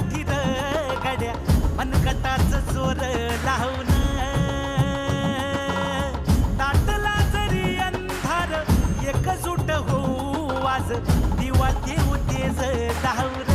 साथीर गड्या. मनकटाच चोर लावून ताटला जरी अंधार एकजूट होऊ वाज. दिवा देऊ तेज धावर